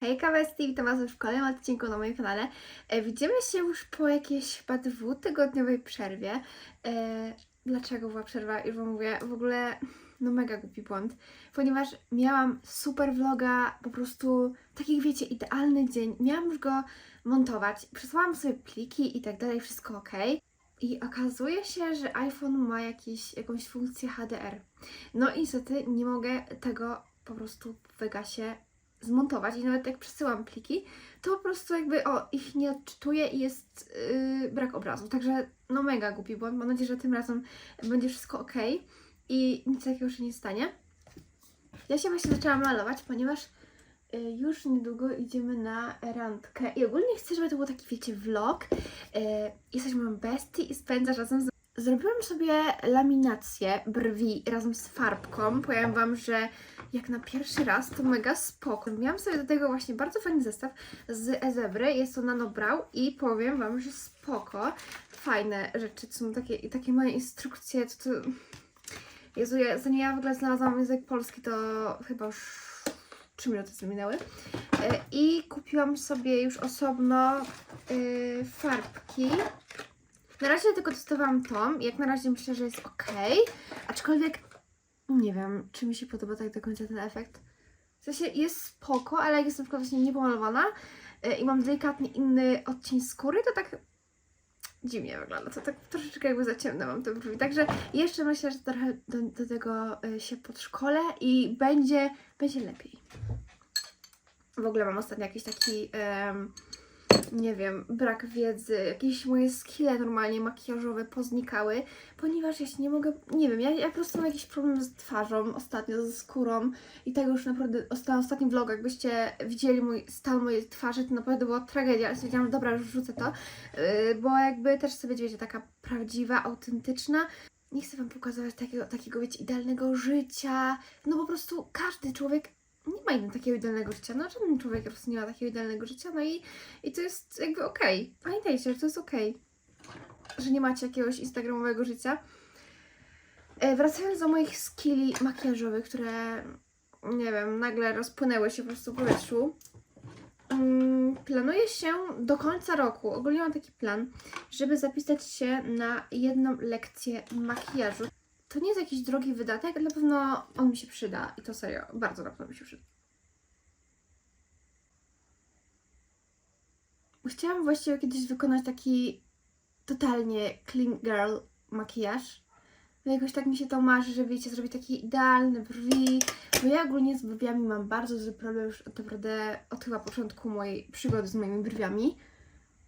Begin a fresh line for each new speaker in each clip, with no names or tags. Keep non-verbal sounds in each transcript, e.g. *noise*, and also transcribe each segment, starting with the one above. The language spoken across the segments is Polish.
Hejka Bestie, witam Was w kolejnym odcinku na moim kanale. E, widzimy się już po jakiejś chyba dwutygodniowej przerwie. E, dlaczego była przerwa? Już Wam mówię, w ogóle no mega głupi błąd, ponieważ miałam super vloga, po prostu taki wiecie, idealny dzień. Miałam już go montować, przesłałam sobie pliki i tak dalej, wszystko ok. I okazuje się, że iPhone ma jakiś, jakąś funkcję HDR. No i niestety nie mogę tego po prostu w Vegasie zmontować i nawet jak przesyłam pliki, to po prostu jakby o, ich nie odczytuję i jest yy, brak obrazu. Także no mega głupi błąd. Mam nadzieję, że tym razem będzie wszystko ok i nic takiego się nie stanie. Ja się właśnie zaczęłam malować, ponieważ y, już niedługo idziemy na randkę i ogólnie chcę, żeby to był taki, wiecie, vlog. Y, Jesteś moją bestie i spędzasz razem z... Zrobiłam sobie laminację brwi razem z farbką. Powiem Wam, że jak na pierwszy raz to mega spoko. Miałam sobie do tego właśnie bardzo fajny zestaw z Ezebry. Jest to Nano Brow i powiem Wam, że spoko. Fajne rzeczy, to są takie, takie moje instrukcje, to, to... Jezu, ja, zanim ja w ogóle znalazłam język polski, to chyba już 3 minuty co minęły. E, I kupiłam sobie już osobno y, farbki. Na razie tylko testowałam tą. Jak na razie myślę, że jest ok. Aczkolwiek nie wiem, czy mi się podoba tak do końca ten efekt. W sensie jest spoko, ale jak jest na przykład właśnie niepomalowana y, i mam delikatnie inny odcień skóry, to tak dziwnie wygląda. To tak troszeczkę jakby za ciemne mam te brwi. Także jeszcze myślę, że trochę do, do tego y, się podszkolę i będzie, będzie lepiej. W ogóle mam ostatnio jakiś taki, em, nie wiem, brak wiedzy, jakieś moje skille normalnie makijażowe poznikały, ponieważ ja się nie mogę, nie wiem, ja, ja po prostu mam jakiś problem z twarzą ostatnio, ze skórą i tego już naprawdę na ostatnim vlogu, jakbyście widzieli mój stan mojej twarzy, to naprawdę była tragedia, ale stwierdziłam, że dobra, już wrzucę to, yy, bo jakby też sobie, wiecie, taka prawdziwa, autentyczna, nie chcę Wam pokazywać takiego, takiego, wiecie, idealnego życia, no po prostu każdy człowiek nie ma jeden takiego idealnego życia, no żaden człowiek po prostu nie ma takiego idealnego życia, no i, i to jest jakby okej. Pamiętajcie, że to jest okej, że nie macie jakiegoś instagramowego życia. E, wracając do moich skilli makijażowych, które, nie wiem, nagle rozpłynęły się po prostu w powietrzu. Mm, Planuję się do końca roku, ogólnie mam taki plan, żeby zapisać się na jedną lekcję makijażu. To nie jest jakiś drogi wydatek, ale na pewno on mi się przyda i to serio, bardzo na pewno mi się przyda. Chciałam właściwie kiedyś wykonać taki totalnie clean girl makijaż. No jakoś tak mi się to marzy, że wiecie, zrobić takie idealne brwi. Bo ja ogólnie z brwiami mam bardzo duży problem już od naprawdę od chyba początku mojej przygody z moimi brwiami.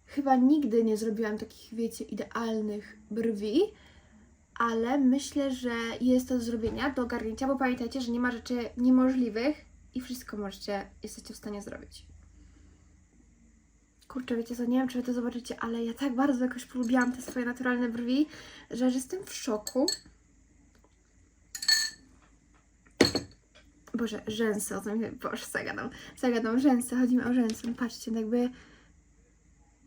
Chyba nigdy nie zrobiłam takich, wiecie, idealnych brwi ale myślę, że jest to do zrobienia, do ogarnięcia, bo pamiętajcie, że nie ma rzeczy niemożliwych i wszystko możecie, jesteście w stanie zrobić. Kurczę, wiecie co, nie wiem, czy wy to zobaczycie, ale ja tak bardzo jakoś polubiłam te swoje naturalne brwi, że jestem w szoku. Boże, rzęsy, o mi Boże, zagadam, zagadam, rzęsy, chodzi mi o rzęsy, no patrzcie, no jakby...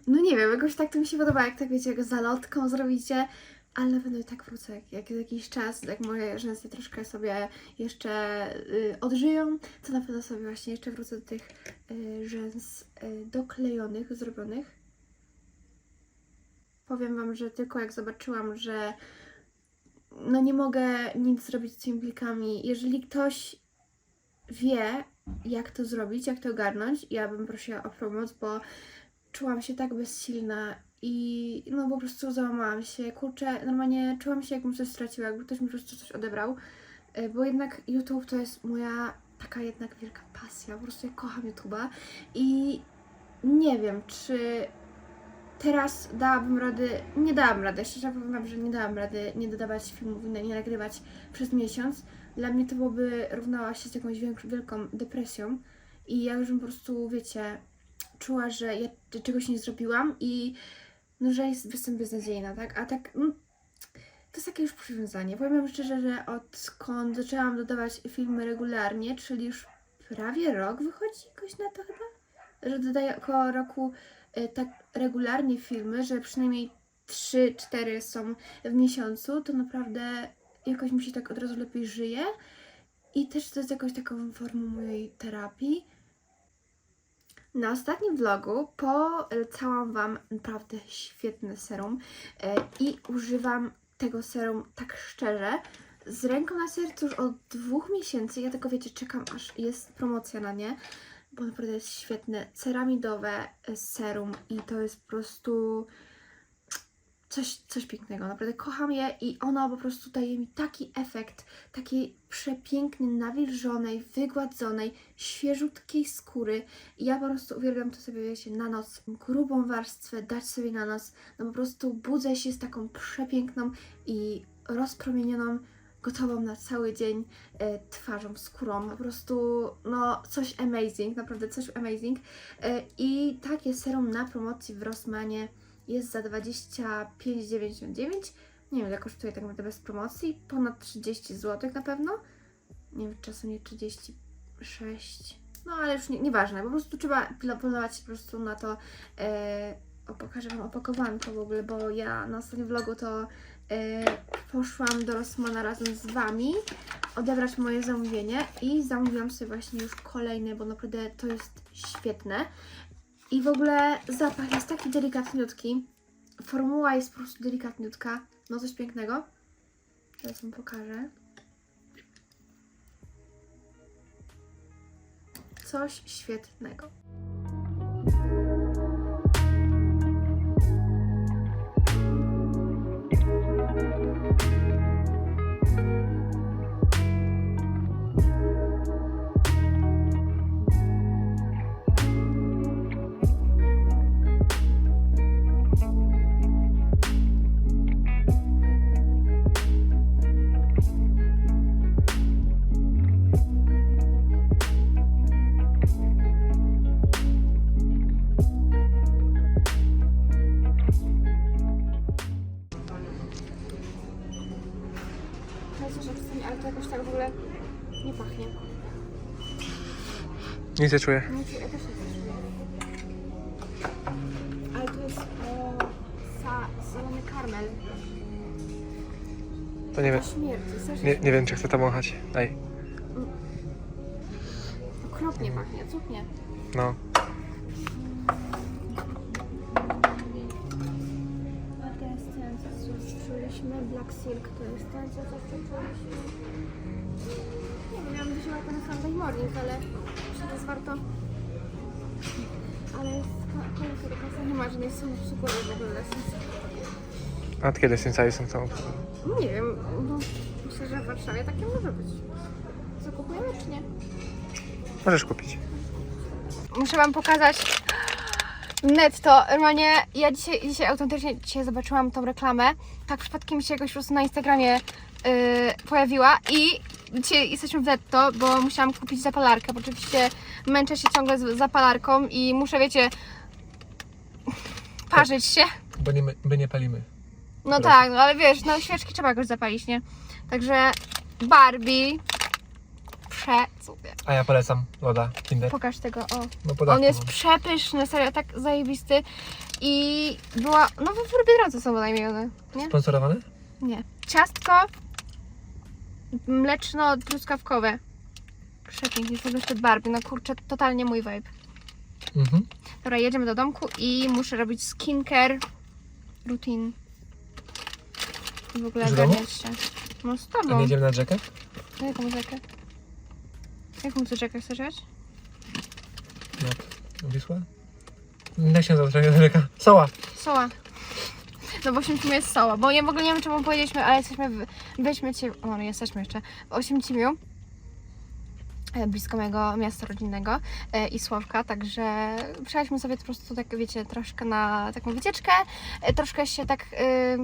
No nie wiem, jakoś tak to mi się podoba, jak tak wiecie, jak zalotką zrobicie, ale na pewno i tak wrócę, jak, jak jakiś czas, jak moje rzęsy troszkę sobie jeszcze y, odżyją, to na pewno sobie właśnie jeszcze wrócę do tych y, rzęs y, doklejonych, zrobionych. Powiem Wam, że tylko jak zobaczyłam, że no nie mogę nic zrobić z tymi plikami, jeżeli ktoś wie, jak to zrobić, jak to ogarnąć, ja bym prosiła o pomoc, bo czułam się tak bezsilna i no po prostu załamałam się. Kurczę, normalnie czułam się jakbym coś straciła, jakby ktoś mi po prostu coś odebrał, Y, bo jednak YouTube to jest moja taka jednak wielka pasja, po prostu ja kocham YouTube'a. I nie wiem, czy teraz dałabym rady, nie dałam rady, szczerze powiem Wam, że nie dałam rady nie dodawać filmów, nie, nagrywać przez miesiąc. Dla mnie to byłoby równała się z jakąś wielk- wielką depresją. I ja już bym po prostu, wiecie, czuła, że ja czegoś nie zrobiłam i no, że jest, jestem beznadziejna, tak? A tak, no, to jest takie już przywiązanie. Powiem szczerze, że odkąd zaczęłam dodawać filmy regularnie, czyli już prawie rok wychodzi jakoś na to chyba, że dodaję około roku y, tak regularnie filmy, że przynajmniej 3-4 są w miesiącu, to naprawdę jakoś mi się tak od razu lepiej żyje i też to jest jakąś taką formą mojej terapii. Na ostatnim vlogu polecałam Wam naprawdę świetny serum e, i używam tego serum tak szczerze, z ręką na sercu już od dwóch miesięcy. Ja tylko wiecie, czekam aż jest promocja na nie, bo naprawdę jest świetne. Ceramidowe serum i to jest po prostu coś, coś pięknego. Naprawdę kocham je i ono po prostu daje mi taki efekt takiej przepięknej, nawilżonej, wygładzonej, świeżutkiej skóry. I ja po prostu uwielbiam to sobie, wiecie, na noc, grubą warstwę dać sobie na noc. No po prostu budzę się z taką przepiękną i rozpromienioną, gotową na cały dzień e, twarzą, skórą. Po prostu, no, coś amazing, naprawdę coś amazing. E, I takie serum na promocji w Rossmanie jest za 25,99. Nie wiem, ile kosztuje tak naprawdę bez promocji. Ponad 30 zł na pewno. Nie wiem, czasem nie 36. No ale już nie, nieważne, po prostu trzeba polować po prostu na to. E, pokażę Wam opakowanko w ogóle, bo ja na ostatnim vlogu to e, poszłam do Rossmana razem z Wami odebrać moje zamówienie i zamówiłam sobie właśnie już kolejne, bo naprawdę to jest świetne. I w ogóle zapach jest taki delikatniutki. Formuła jest po prostu delikatniutka. No coś pięknego. Teraz Wam pokażę. Coś świetnego.
Nic nie czuję.
Nie czuję, ja też nie czuję. Ale to jest sa, solony karmel.
To nie wiem. Nie, nie wiem, czy chcę to wąchać. Daj.
Okropnie pachnie, cudnie.
No.
A jest ten, co czuliśmy. Black Silk to jest ten, co zawsze czuliśmy. Nie wiem, miałam wzięła ten Sunday Morning, ale warto? Ale jest tego kasa nie ma żadnej soli cukru w ogóle.
A od kiedy Sensai są?
Nie wiem, bo myślę, że w Warszawie takie może być. Co kupujemy czy nie?
Możesz kupić.
Muszę wam pokazać netto. Normalnie ja dzisiaj, dzisiaj autentycznie dzisiaj zobaczyłam tą reklamę. Tak przypadkiem mi się jakoś po prostu na Instagramie yy, pojawiła i dzisiaj jesteśmy w netto, bo musiałam kupić zapalarkę, bo oczywiście męczę się ciągle z zapalarką i muszę, wiecie, parzyć się.
Bo nie, my nie palimy.
No
Dobra.
tak, no ale wiesz, no świeczki trzeba jakoś zapalić, nie? Także Barbie przecudnie.
A ja polecam loda Kinder.
Pokaż tego, o.
No
On jest przepyszny, serio, tak zajebisty. I była, no w Biedronce są bodajże one, nie?
Sponsorowany?
Nie. Ciastko mleczno-truskawkowe. Przepięknie, ogóle te Barbie, no kurczę, totalnie mój vibe.
Mhm.
Dobra, jedziemy do domku i muszę robić skincare routine. I w ogóle
domu?
ogarniać się. No z
A
tobą.
jedziemy na rzekę?
A jaką rzekę? Jaką rzekę chcesz jechać?
Jak? Wisła? Jak się rzeka? Soła!
Soła. No w Oświęcimiu jest Soła, bo ja w ogóle nie wiem, wam powiedzieliśmy, ale jesteśmy w, byliśmy ci, o, no jesteśmy jeszcze w Oświęcimiu, e, blisko mojego miasta rodzinnego e, i Sławka, także przyjechaliśmy sobie po prostu tak, wiecie, troszkę na taką wycieczkę, e, troszkę się tak e,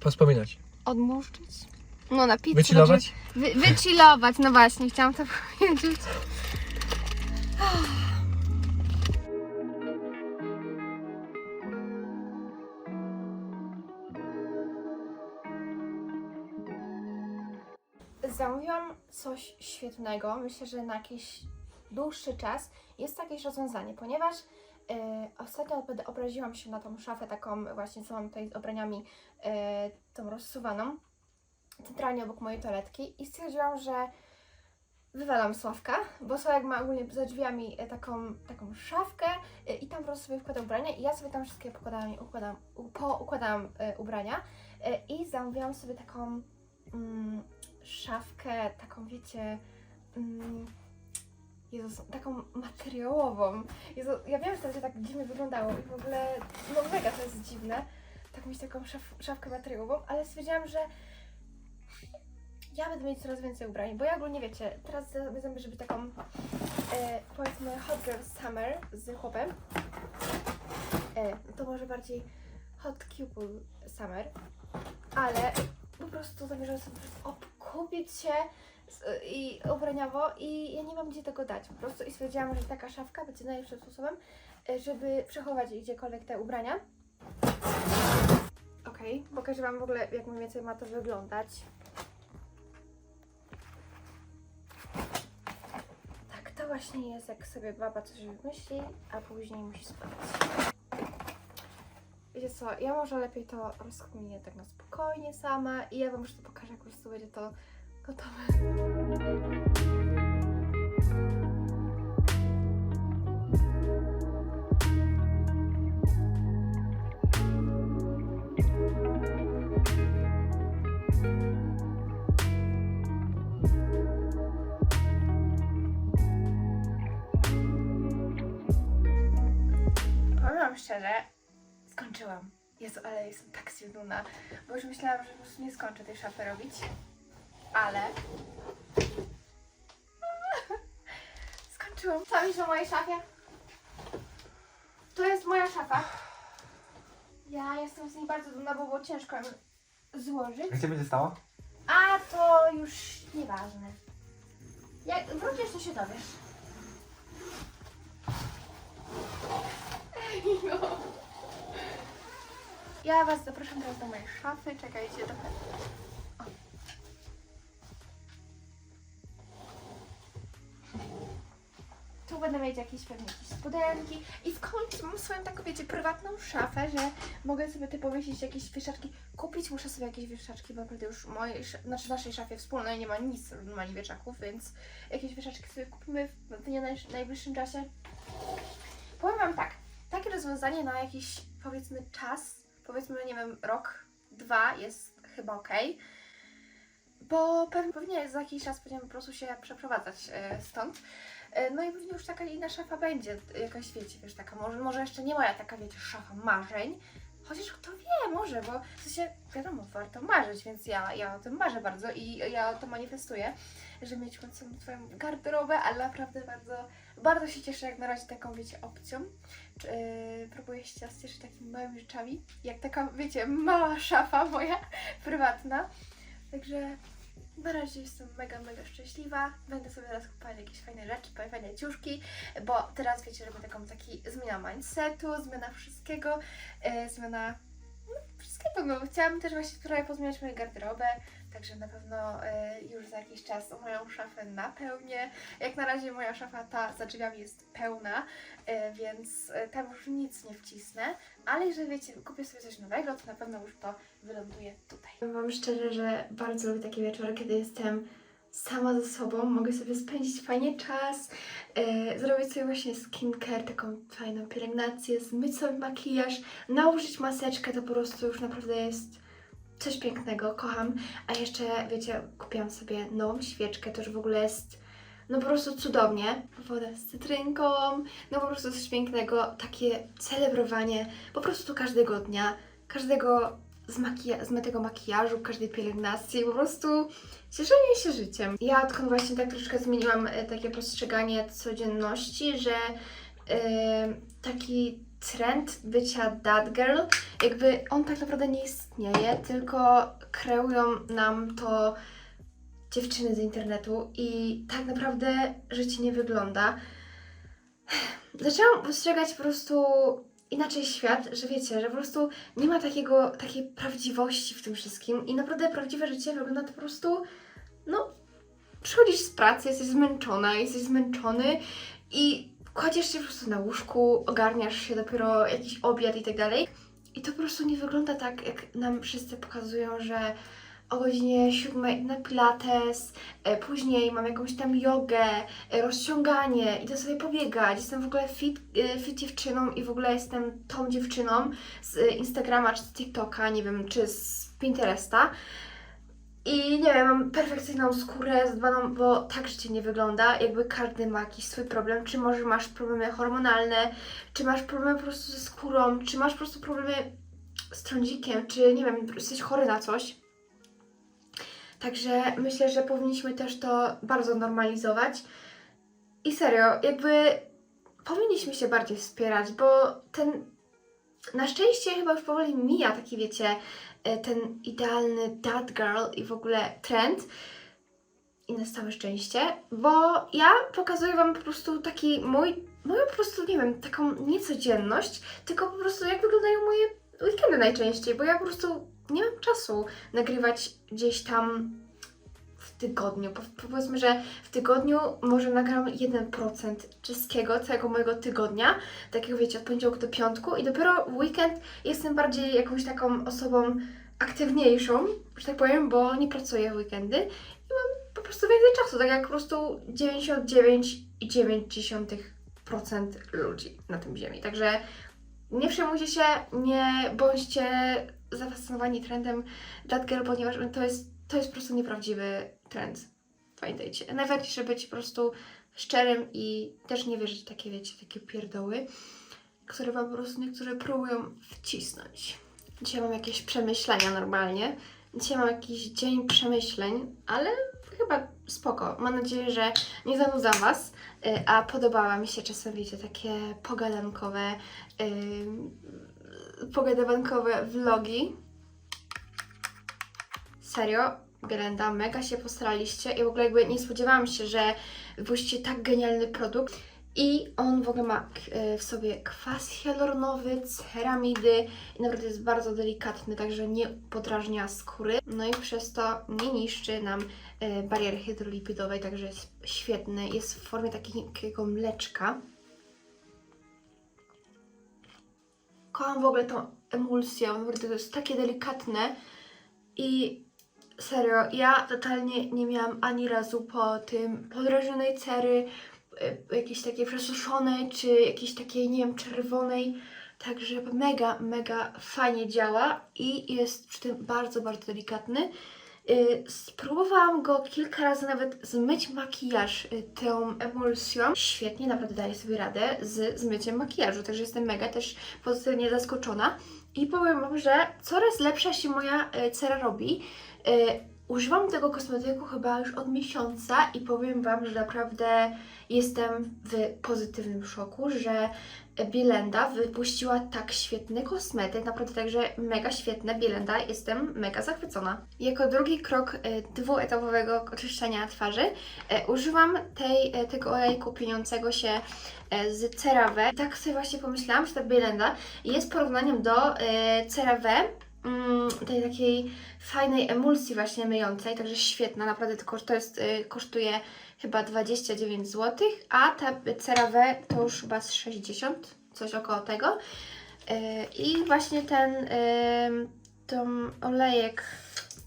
Pospominać.
odmurzyć. No na pizzę.
Wychillować?
Wy, wychillować, no właśnie, chciałam to *laughs* powiedzieć. Świetnego. Myślę, że na jakiś dłuższy czas jest jakieś rozwiązanie, ponieważ e, ostatnio obraziłam się na tą szafę taką właśnie, co mam tutaj z ubraniami, e, tą rozsuwaną centralnie obok mojej toaletki i stwierdziłam, że wywalam Sławka, bo Sławek ma ogólnie za drzwiami e, taką, taką szafkę e, i tam po prostu sobie wkładam ubrania i ja sobie tam wszystkie pokładam, układam, poukładam ubrania i zamówiłam sobie taką mm, szafkę, taką wiecie, mm, Jezus, taką materiałową. Jezu, ja wiem, że to będzie tak dziwnie wyglądało i w ogóle, no mega to jest dziwne, tak mieć taką szaf, szafkę materiałową, ale stwierdziłam, że ja będę mieć coraz więcej ubrań, bo ja ogólnie wiecie, teraz zamierzę być taką, e, powiedzmy, hot girl summer z chłopem. E, to może bardziej hot couple summer, ale po prostu zamierzam sobie po obkupić się i ubraniowo i ja nie mam gdzie tego dać po prostu i stwierdziłam, że taka szafka będzie najlepszym sposobem, e, żeby przechować gdziekolwiek te ubrania. Okej, pokażę Wam w ogóle jak mniej więcej ma to wyglądać. Tak, to właśnie jest jak sobie baba coś wymyśli, a później musi spełnić. Wiecie co, ja może lepiej to rozkminię tak na spokojnie sama i ja Wam już to pokażę, jak po prostu będzie to gotowe. Powiem szczerze. Jezu, ale jestem tak zjaduna, bo już myślałam, że po prostu nie skończę tej szafy robić. Ale... *laughs* Skończyłam. Co myślisz o mojej szafie? To jest moja szafa. Ja jestem z niej bardzo dumna, bo było ciężko ją złożyć.
Się będzie stało?
A to już nieważne. Jak wrócisz, to się dowiesz. *laughs* No. Ja Was zapraszam teraz do mojej szafy. Czekajcie trochę. O. Tu będę mieć jakieś pewnie jakieś spodenki i w końcu mam swoją taką, wiecie, prywatną szafę, że mogę sobie tu powiesić jakieś wieszaczki. Kupić muszę sobie jakieś wieszaczki, bo naprawdę już w mojej, znaczy naszej szafie wspólnej nie ma nic, nie ma wieszaków, więc jakieś wieszaczki sobie kupimy w naj- najbliższym czasie. Powiem Wam tak, takie rozwiązanie na jakiś powiedzmy czas, powiedzmy, nie wiem, rok, dwa jest chyba ok. Bo pewnie, za jakiś czas będziemy po prostu się przeprowadzać e, stąd. E, no i pewnie już taka inna szafa będzie, jakaś wiecie, wiesz, taka, może, może jeszcze nie moja taka, wiecie, szafa marzeń. Chociaż kto wie, może, bo w sensie, wiadomo, warto marzyć, więc ja, ja o tym marzę bardzo i ja to manifestuję, że mieć w swoją garderobę, ale naprawdę bardzo, bardzo się cieszę jak na razie taką, wiecie, opcją. Yy, próbuję się teraz cieszyć takimi małymi rzeczami, jak taka, wiecie, mała szafa moja, *laughs* prywatna. Także na razie jestem mega, mega szczęśliwa. Będę sobie teraz kupować jakieś fajne rzeczy, fajne ciuszki, bo teraz wiecie, robię taką taki zmiana mindsetu, zmiana wszystkiego, e, zmiana no, wszystkiego. No, chciałam też właśnie trochę pozmieniać moją garderobę, także na pewno e, już za jakiś czas moją szafę napełnię. Jak na razie moja szafa ta za drzwiami jest pełna, e, więc e, tam już nic nie wcisnę, ale jeżeli wiecie, kupię sobie coś nowego, to na pewno już to wyląduje tutaj. Powiem Wam szczerze, że bardzo lubię takie wieczory, kiedy jestem sama ze sobą, mogę sobie spędzić fajnie czas, zrobić sobie właśnie skincare, taką fajną pielęgnację, zmyć sobie makijaż, nałożyć maseczkę, to po prostu już naprawdę jest coś pięknego, kocham. A jeszcze, wiecie, kupiłam sobie nową świeczkę, to już w ogóle jest no po prostu cudownie. Woda z cytrynką, no po prostu coś pięknego, takie celebrowanie po prostu każdego dnia, każdego z zmytego makijażu, każdej pielęgnacji, po prostu cieszenie się życiem. Ja odkąd właśnie tak troszeczkę zmieniłam e, takie postrzeganie codzienności, że e, taki trend bycia that girl, jakby on tak naprawdę nie istnieje, tylko kreują nam to dziewczyny z internetu i tak naprawdę życie nie wygląda. Zaczęłam postrzegać po prostu inaczej świat, że wiecie, że po prostu nie ma takiego, takiej prawdziwości w tym wszystkim i naprawdę prawdziwe życie wygląda to po prostu, no, przychodzisz z pracy, jesteś zmęczona, jesteś zmęczony i kładziesz się po prostu na łóżku, ogarniasz się dopiero jakiś obiad i tak dalej i to po prostu nie wygląda tak, jak nam wszyscy pokazują, że o godzinie 7 na pilates, e, później mam jakąś tam jogę, e, rozciąganie, idę sobie pobiegać, jestem w ogóle fit, e, fit dziewczyną i w ogóle jestem tą dziewczyną z Instagrama czy z TikToka, nie wiem, czy z Pinteresta. I nie wiem, mam perfekcyjną skórę zadbaną, bo tak życie nie wygląda. Jakby każdy ma jakiś swój problem. Czy może masz problemy hormonalne, czy masz problemy po prostu ze skórą, czy masz po prostu problemy z trądzikiem, czy nie wiem, jesteś chory na coś. Także myślę, że powinniśmy też to bardzo normalizować. I serio, jakby powinniśmy się bardziej wspierać, bo ten na szczęście chyba już powoli mija taki, wiecie, ten idealny dad girl i w ogóle trend. I na całe szczęście, bo ja pokazuję Wam po prostu taki mój, moją po prostu, nie wiem, taką niecodzienność, tylko po prostu jak wyglądają moje weekendy najczęściej, bo ja po prostu nie mam czasu nagrywać gdzieś tam tygodniu. Po- Powiedzmy, że w tygodniu może nagram 1% wszystkiego, całego mojego tygodnia, takiego wiecie, od poniedziałku do piątku i dopiero w weekend jestem bardziej jakąś taką osobą aktywniejszą, że tak powiem, bo nie pracuję w weekendy i mam po prostu więcej czasu, tak jak po prostu 99,9% ludzi na tym ziemi. Także nie przejmujcie się, nie bądźcie zafascynowani trendem That Girl, ponieważ to jest, to jest po prostu nieprawdziwy trend. Pamiętajcie. Najważniejsze być po prostu szczerym i też nie wierzyć w takie, wiecie, takie pierdoły, które wam po prostu niektórzy próbują wcisnąć. Dzisiaj mam jakieś przemyślenia normalnie. Dzisiaj mam jakiś dzień przemyśleń, ale chyba spoko. Mam nadzieję, że nie zanudzam Was, y, a podobała mi się czasem, wiecie, takie pogadankowe, yy, pogadankowe vlogi. Serio, Glenda, mega się postaraliście i w ogóle jakby nie spodziewałam się, że wypuścicie tak genialny produkt. I on w ogóle ma e, w sobie kwas hialuronowy, ceramidy i naprawdę jest bardzo delikatny, także nie podrażnia skóry. No i przez to nie niszczy nam e, bariery hydrolipidowej, także jest świetny. Jest w formie takiego mleczka. Kocham w ogóle tą emulsję, naprawdę to jest takie delikatne i serio, ja totalnie nie miałam ani razu po tym podrażnionej cery, y, jakiejś takiej przesuszonej, czy jakiejś takiej, nie wiem, czerwonej. Także mega, mega fajnie działa i jest przy tym bardzo, bardzo delikatny. Y, Spróbowałam go kilka razy nawet zmyć makijaż y, tą emulsją. Świetnie, naprawdę daje sobie radę z zmyciem makijażu, także jestem mega też pozytywnie zaskoczona. I powiem Wam, że coraz lepsza się moja cera robi. Y, Używam tego kosmetyku chyba już od miesiąca i powiem Wam, że naprawdę jestem w pozytywnym szoku, że Bielenda wypuściła tak świetny kosmetyk, naprawdę także mega świetne Bielenda, jestem mega zachwycona. Jako drugi krok y, dwuetapowego oczyszczania twarzy y, używam tej, tego olejku pieniącego się z CeraVe. Tak sobie właśnie pomyślałam, że ta Bielenda jest porównaniem do CeraVe, tej takiej fajnej emulsji właśnie myjącej, także świetna, naprawdę tylko to jest, y, kosztuje chyba 29 zł, a ta CeraVe to już chyba z 60, coś około tego. Y, I właśnie ten tą olejek,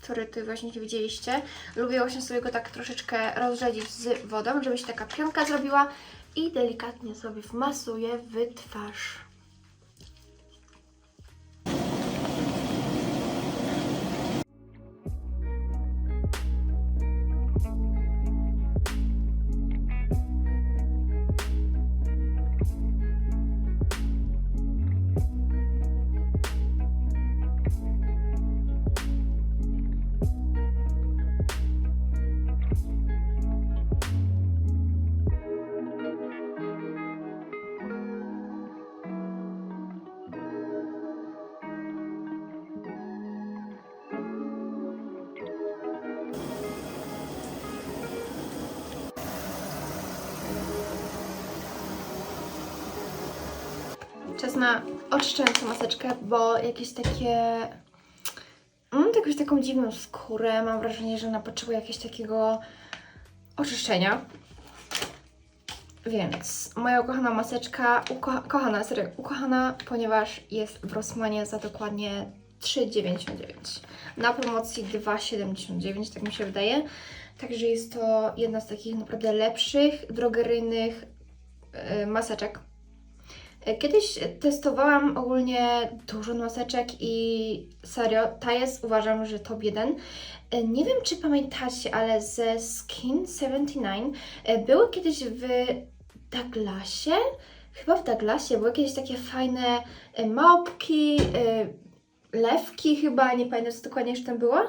który tu właśnie widzieliście, lubię właśnie sobie go tak troszeczkę rozrzedzić z wodą, żeby się taka pionka zrobiła i delikatnie sobie wmasuję w twarz. Czas na oczyszczającą maseczkę, bo jakieś takie... Mam jakąś taką dziwną skórę, mam wrażenie, że ona potrzebuje jakiegoś takiego oczyszczenia. Więc moja ukochana maseczka, uko kochana, serio, ukochana, ponieważ jest w Rossmanie za dokładnie 3,99. Na promocji 2,79, tak mi się wydaje. Także jest to jedna z takich naprawdę lepszych, drogeryjnych e, maseczek. E, Kiedyś testowałam ogólnie dużo maseczek i serio, ta jest uważam, że top 1. E, Nie wiem, czy pamiętacie, ale ze Skin 79 e, były kiedyś w Douglasie, chyba w Douglasie, były kiedyś takie fajne małpki, lewki chyba, nie pamiętam co dokładnie jeszcze tam było,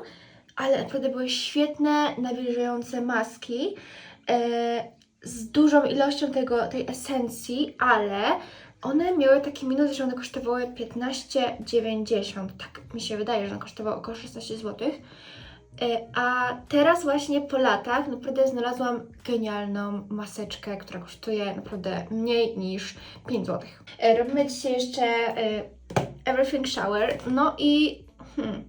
ale naprawdę były świetne, nawilżające maski z dużą ilością tego, tej esencji, ale one miały taki minus, że one kosztowały 15,90. Tak mi się wydaje, że one kosztowały około 16 zł. E, A teraz właśnie po latach naprawdę znalazłam genialną maseczkę, która kosztuje naprawdę mniej niż 5 zł. Robimy dzisiaj jeszcze e, Everything Shower. No i hmm,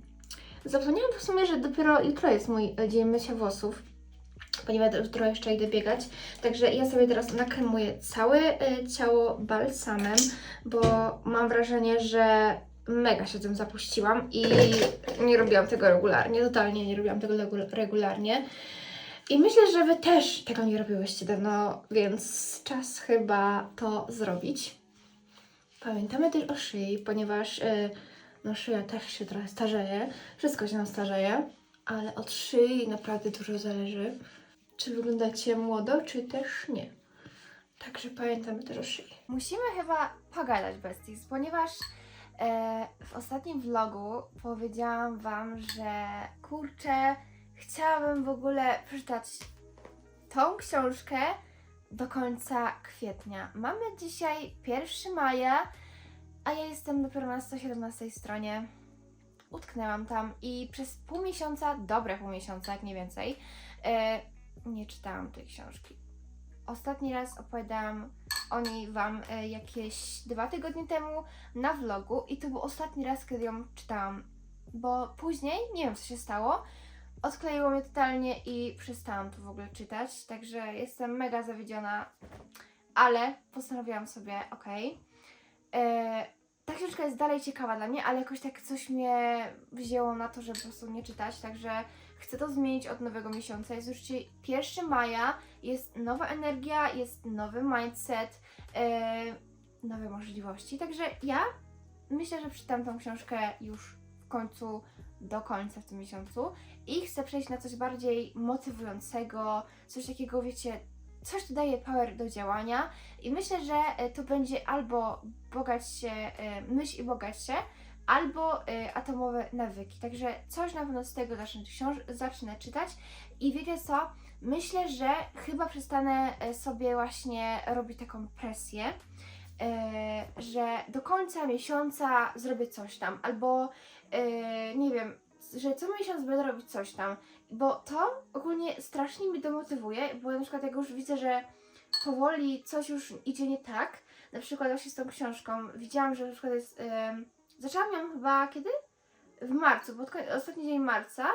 zapomniałam w sumie, że dopiero jutro jest mój e, dzień mycia włosów, ponieważ jutro jeszcze idę biegać. Także ja sobie teraz nakremuję całe e, ciało balsamem, bo mam wrażenie, że mega się tym zapuściłam i nie robiłam tego regularnie, totalnie nie robiłam tego regu- regularnie. I myślę, że Wy też tego nie robiłyście dawno, więc czas chyba to zrobić. Pamiętamy też o szyi, ponieważ y, no szyja też się trochę starzeje, wszystko się nam starzeje, ale od szyi naprawdę dużo zależy, czy wyglądacie młodo, czy też nie. Także pamiętamy też o szyi. Musimy chyba pogadać besties, ponieważ e, w ostatnim vlogu powiedziałam Wam, że kurczę, chciałabym w ogóle przeczytać tą książkę do końca kwietnia. Mamy dzisiaj 1 maja, a ja jestem dopiero na 117 stronie. Utknęłam tam i przez pół miesiąca, dobre pół miesiąca, jak nie więcej, e, nie czytałam tej książki. Ostatni raz opowiadałam o niej Wam e, jakieś dwa tygodnie temu na vlogu i to był ostatni raz, kiedy ją czytałam, bo później, nie wiem co się stało, odkleiło mnie totalnie i przestałam to w ogóle czytać, także jestem mega zawiedziona, ale postanowiłam sobie, okej, e, ta książka jest dalej ciekawa dla mnie, ale jakoś tak coś mnie wzięło na to, żeby po prostu nie czytać, także chcę to zmienić od nowego miesiąca. Jest już dzisiaj 1 maja, jest nowa energia, jest nowy mindset, e, nowe możliwości, także ja myślę, że przeczytam tą książkę już w końcu, do końca w tym miesiącu i chcę przejść na coś bardziej motywującego, coś takiego, wiecie, coś, co daje power do działania i myślę, że e, to będzie albo bogać się, e, myśl i bogać się, albo e, atomowe nawyki. Także coś na pewno z tego zacznę, książ- zacznę czytać i wiecie co? Myślę, że chyba przestanę e, sobie właśnie robić taką presję, e, że do końca miesiąca zrobię coś tam, albo e, nie wiem, że co miesiąc będę robić coś tam, bo to ogólnie strasznie mnie demotywuje, bo na przykład jak już widzę, że powoli coś już idzie nie tak, na przykład właśnie z tą książką, widziałam, że na przykład jest, zaczęłam ją chyba kiedy? W marcu, koń- ostatni dzień marca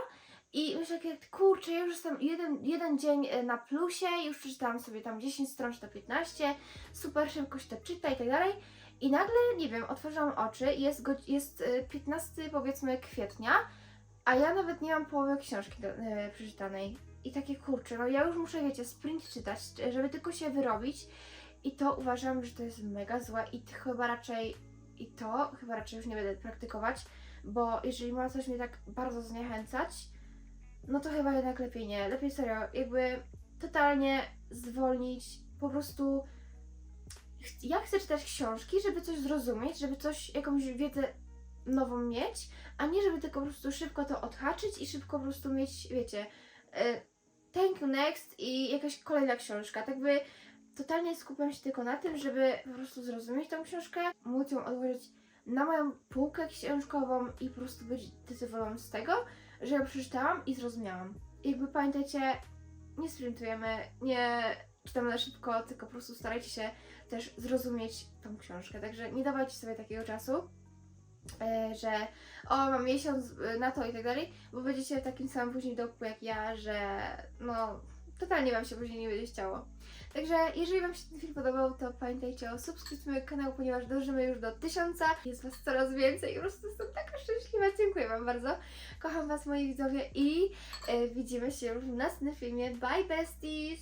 i myślę, kurczę, ja już jestem jeden, jeden dzień e, na plusie, już przeczytałam sobie tam 10 stron czy to 15, super szybko się to czyta i tak dalej. I nagle, nie wiem, otworzyłam oczy, jest, jest e, 15 powiedzmy kwietnia, a ja nawet nie mam połowy książki do, e, przeczytanej. I takie kurczę, no ja już muszę, wiecie, sprint czytać, żeby tylko się wyrobić. I to uważam, że to jest mega złe i chyba raczej, i to chyba raczej już nie będę praktykować, bo jeżeli ma coś mnie tak bardzo zniechęcać, no to chyba jednak lepiej nie. Lepiej serio, jakby totalnie zwolnić, po prostu ja chcę czytać książki, żeby coś zrozumieć, żeby coś, jakąś wiedzę nową mieć, a nie żeby tylko po prostu szybko to odhaczyć i szybko po prostu mieć, wiecie, e, thank you next i jakaś kolejna książka. Tak by totalnie skupiam się tylko na tym, żeby po prostu zrozumieć tą książkę, móc ją odłożyć na moją półkę książkową i po prostu być zadowoloną z tego, że ją przeczytałam i zrozumiałam. Jakby pamiętajcie, nie sprintujemy, nie czytamy na szybko, tylko po prostu starajcie się też zrozumieć tą książkę. Także nie dawajcie sobie takiego czasu, e, że o, mam miesiąc e, na to i tak dalej, bo będziecie takim samym później dołku jak ja, że no totalnie Wam się później nie będzie chciało. Także jeżeli Wam się ten film podobał, to pamiętajcie o subskrypcji mojego kanału, ponieważ dążymy już do tysiąca. Jest Was coraz więcej i po prostu jestem taka szczęśliwa. Dziękuję Wam bardzo. Kocham Was moi widzowie i e, widzimy się już w następnym filmie. Bye besties!